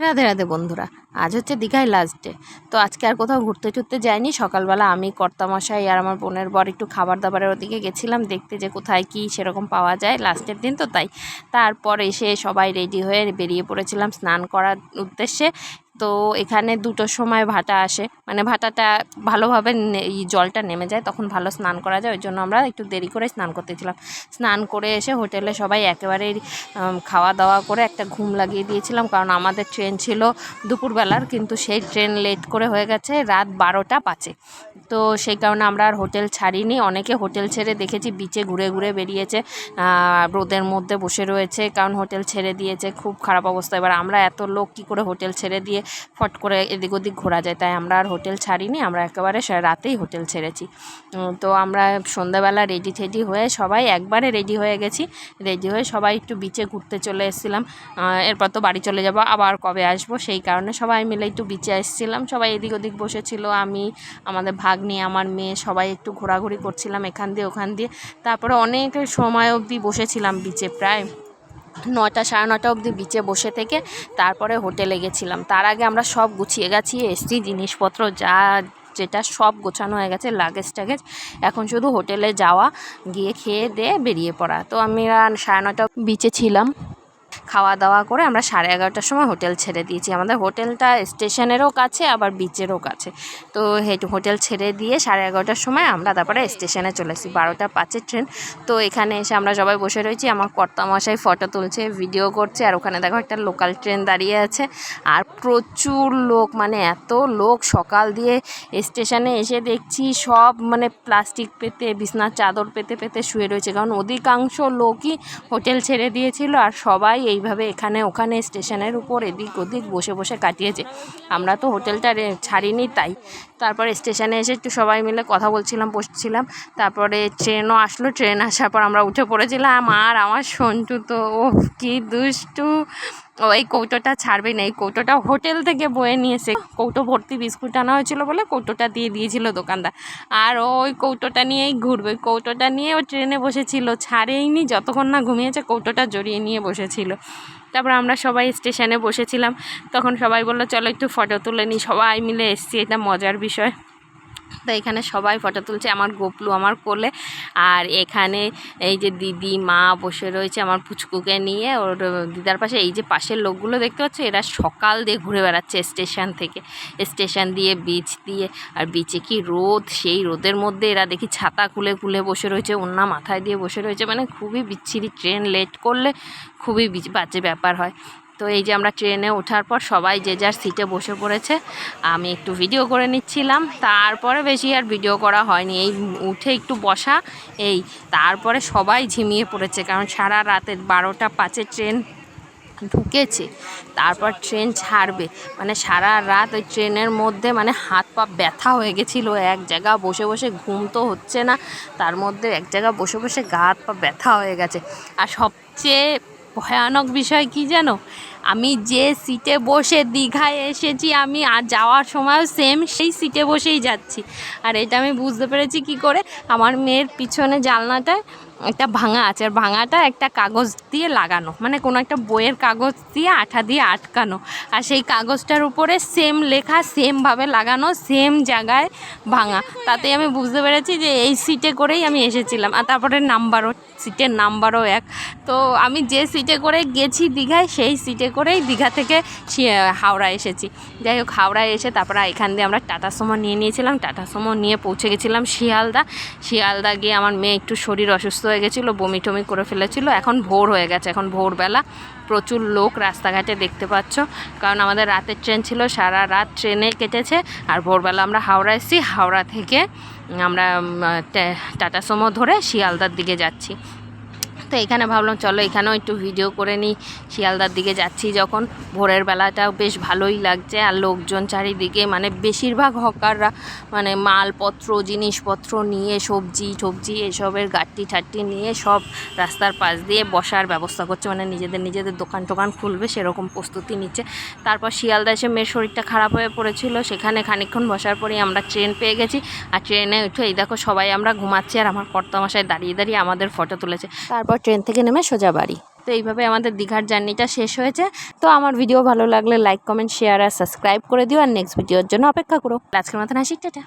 রাধে রাধে বন্ধুরা, আজ হচ্ছে দীঘায় লাস্ট ডে তো আজকে আর কোথাও ঘুরতে টুরতে যাইনি, সকালবেলা আমি, কর্তামশাই আর আমার বোনের বর একটু খাবার দাবারের ওদিকে গেছিলাম, দেখতে যে কোথায় কি সেরকম পাওয়া যায় লাস্টের দিন তো তাই, তারপর এসে সবাই রেডি হয়ে বেরিয়ে পড়েছিলাম স্নান করার উদ্দেশ্যে তো এখানে দুটোর সময় ভাটা আসে। মানে ভাটাটা ভালোভাবে এই জলটা নেমে যায়, তখন ভালো স্নান করা যায় ওই জন্য আমরা একটু দেরি করে স্নান করতেছিলাম। স্নান করে এসে হোটেলে সবাই একেবারেই খাওয়া দাওয়া করে একটা ঘুম লাগিয়ে দিয়েছিলাম, কারণ আমাদের ট্রেন ছিল দুপুরবেলার, কিন্তু সেই ট্রেন লেট করে হয়ে গেছে, রাত বারোটা পাঁচে তো সেই কারণে আমরা আর হোটেল ছাড়িনি। অনেকে হোটেল ছেড়ে দেখেছি বিচে ঘুরে ঘুরে বেরিয়েছে রোদের মধ্যে বসে রয়েছে, কারণ হোটেল ছেড়ে দিয়েছে, খুব খারাপ অবস্থা। এবার আমরা এত লোক কী করে হোটেল ছেড়ে দিয়ে ফট করে এদিক ওদিক ঘোরা যায়? তাই আমরা আর হোটেল ছাড়িনি, আমরা একেবারে রাতেই হোটেল ছেড়েছি। তো আমরা সন্ধ্যাবেলা রেডি টেডি হয়ে সবাই একবারে রেডি হয়ে গেছি। রেডি হয়ে সবাই একটু বিচে ঘুরতে চলে এসেছিলাম। এরপর তো বাড়ি চলে যাব, আবার কবে আসব? সেই কারণে সবাই মিলে একটু বিচে এসেছিলাম। সবাই এদিক ওদিক বসেছিল, আমি, আমাদের ভাগ্নি আমার মেয়ে, সবাই একটু ঘোরাঘুরি করছিলাম এখান দিয়ে ওখান দিয়ে। তারপরে অনেক সময় অবধি বসেছিলাম বিচে প্রায় নটা সাড়ে নটা অবধি বিচে বসে থেকে তারপরে হোটেলে গেছিলাম। তার আগে আমরা সব গুছিয়ে গাছিয়ে এসছি, জিনিসপত্র যা যেটা সব গোছানো হয়ে গেছে লাগেজ টাগেজ। এখন শুধু হোটেলে যাওয়া, গিয়ে খেয়ে দিয়ে বেরিয়ে পড়া। তো আমি সাড়ে নটা বিচে ছিলাম। খাওয়া দাওয়া করে আমরা সাড়ে এগারোটার সময় হোটেল ছেড়ে দিয়েছি। আমাদের হোটেলটা স্টেশনেরও কাছে, আবার বিচেরও কাছে। তো হেঁটে, হোটেল ছেড়ে দিয়ে সাড়ে এগারোটার সময় আমরা তারপরে স্টেশনে চলে এসেছি, বারোটা পাঁচের ট্রেন। তো এখানে এসে আমরা সবাই বসে রয়েছি, আমার কর্তামশাই ফটো তুলছে, ভিডিও করছে, আর ওখানে দেখো একটা লোকাল ট্রেন দাঁড়িয়ে আছে। আর প্রচুর লোক মানে এত লোক, সকাল দিয়ে স্টেশনে এসে দেখছি সব মানে প্লাস্টিক পেতে, বিছনার চাদর পেতে পেতে শুয়ে রয়েছে। কারণ অধিকাংশ লোকই হোটেল ছেড়ে দিয়েছিল, আর সবাই এইভাবে এখানে ওখানে স্টেশনের উপর এদিক ওদিক বসে বসে কাটিয়েছে। আমরা তো হোটেলটা ছাড়িনি তাই। তারপরে স্টেশনে এসে একটু সবাই মিলে কথা বলছিলাম, বসছিলাম। তারপরে ট্রেনও আসলো। ট্রেন আসার পর আমরা উঠে পড়েছিলাম। আর আমার সন্টু তো ও কী দুষ্টু। ও, এই কৌটোটা ছাড়বে না, এই কৌটোটা হোটেল থেকে বয়ে নিয়েছে। কৌটো ভর্তি বিস্কুট আনা হয়েছিল বলে কৌটোটা দিয়ে দিয়েছিল দোকানদার। আর ওই কৌটোটা নিয়েই ঘুরবে। কৌটোটা নিয়ে ও ট্রেনে বসেছিল, ছাড়েইনি, যতক্ষণ না ঘুমিয়েছে কৌটোটা জড়িয়ে নিয়ে বসেছিল। তারপর আমরা সবাই স্টেশনে বসেছিলাম, তখন সবাই বলল, চলো একটু ফটো তুলে নিই সবাই মিলে এসছি, এটা মজার বিষয়। তো এখানে সবাই ফটো তুলছে, আমার গোপলু আমার কোলে। আর এখানে এই যে দিদি, মা বসে রয়েছে আমার পুচকুকে নিয়ে। ওর দিদার পাশে এই যে পাশের লোকগুলো দেখতে পাচ্ছ, এরা সকাল দিয়ে ঘুরে বেড়াচ্ছে স্টেশন থেকে। স্টেশন দিয়ে বিচ দিয়ে, আর বিচে কি রোদ, সেই রোদের মধ্যে এরা দেখি ছাতা খুলে খুলে বসে রয়েছে ওন্না মাথায় দিয়ে বসে রয়েছে। মানে খুবই বিচ্ছিরি ট্রেন লেট করলে খুবই বাজে ব্যাপার হয়। তো এই যে আমরা ট্রেনে ওঠার পর সবাই যে যার সিটে বসে পড়েছে, আমি একটু ভিডিও করে নিচ্ছিলাম। তারপরে বেশি আর ভিডিও করা হয়নি। এই উঠে একটু বসা, এই তারপরে সবাই ঝিমিয়ে পড়েছে, কারণ সারা রাতে বারোটা পাঁচে ট্রেন ঢুকেছে, তারপর ট্রেন ছাড়বে। মানে সারা রাত ওই ট্রেনের মধ্যে মানে হাত পা ব্যথা হয়ে গেছিল। এক জায়গা বসে বসে ঘুম তো হচ্ছে না, তার মধ্যে এক জায়গা বসে বসে গা হাত পা ব্যথা হয়ে গেছে। আর সবচেয়ে ভয়ানক বিষয় কি জানো? আমি যে সিটে বসে দীঘায় এসেছি, আমি আর যাওয়ার সময়ও সেম সেই সিটে বসেই যাচ্ছি। আর এটা আমি বুঝতে পেরেছি কি করে? আমার মেয়ের পিছনে জানলাটায় একটা ভাঙা আছে, আর ভাঙাটা একটা কাগজ দিয়ে লাগানো। মানে কোনো একটা বইয়ের কাগজ দিয়ে আঠা দিয়ে আটকানো। আর সেই কাগজটার উপরে সেম লেখা সেমভাবে লাগানো সেম জায়গায় ভাঙা। তাতে আমি বুঝতে পেরেছি যে এই সিটে করেই আমি এসেছিলাম। আর তারপরে নাম্বারও সিটের নাম্বারও এক। তো আমি যে সিটে করে গেছি দীঘায়, সেই সিটে করেই দীঘা থেকে হাওড়া এসেছি। যাই হোক, হাওড়ায় এসে তারপরে এখান দিয়ে আমরা টাটা সুমো নিয়ে নিয়েছিলাম। টাটা সুমো নিয়ে পৌঁছে গেছিলাম শিয়ালদা। শিয়ালদা গিয়ে আমার মেয়ে একটু শরীর অসুস্থ হয়ে গেছিল, বমি টমি করে ফেলেছিল, এখন ভোর হয়ে গেছে, এখন ভোরবেলা। প্রচুর লোক রাস্তাঘাটে দেখতে পাচ্ছ। কারণ আমাদের রাতের ট্রেন ছিল, সারা রাত ট্রেনে কেটেছে। আর ভোরবেলা আমরা হাওড়া এসেছি, হাওড়া থেকে আমরা টাটা সুমো ধরে শিয়ালদার দিকে যাচ্ছি। তো এখানে ভাবলাম, চলো এখানেও একটু ভিডিও করে নিই। শিয়ালদার দিকে যাচ্ছি যখন। ভোরের বেলাটাও বেশ ভালোই লাগছে। আর লোকজন চারিদিকে মানে বেশিরভাগ হকাররা মানে মালপত্র, জিনিসপত্র নিয়ে, সবজি টবজি এসবের গাট্টি ঠাট্টি নিয়ে সব রাস্তার পাশ দিয়ে বসার ব্যবস্থা করছে। মানে নিজেদের নিজেদের দোকান টোকান খুলবে, সেরকম প্রস্তুতি নিচ্ছে। তারপর শিয়ালদা এসে মেয়ের শরীরটা খারাপ হয়ে পড়েছিল। সেখানে খানিকক্ষণ বসার পরেই আমরা ট্রেন পেয়ে গেছি। আর ট্রেনে উঠে, এই দেখো সবাই আমরা ঘুমাচ্ছি, আর আমার কর্তামশায় দাঁড়িয়ে দাঁড়িয়ে আমাদের ফটো তুলেছে। তারপর ট্রেন থেকে নেমে সোজা বাড়ি। তো এইভাবে আমাদের দীঘার জার্নিটা শেষ হয়েছে। তো আমার ভিডিও ভালো লাগলে লাইক, কমেন্ট শেয়ার আর সাবস্ক্রাইব করে দিও। আর নেক্সট ভিডিওর জন্য অপেক্ষা করো। আজকের মতন আসি, টাটা।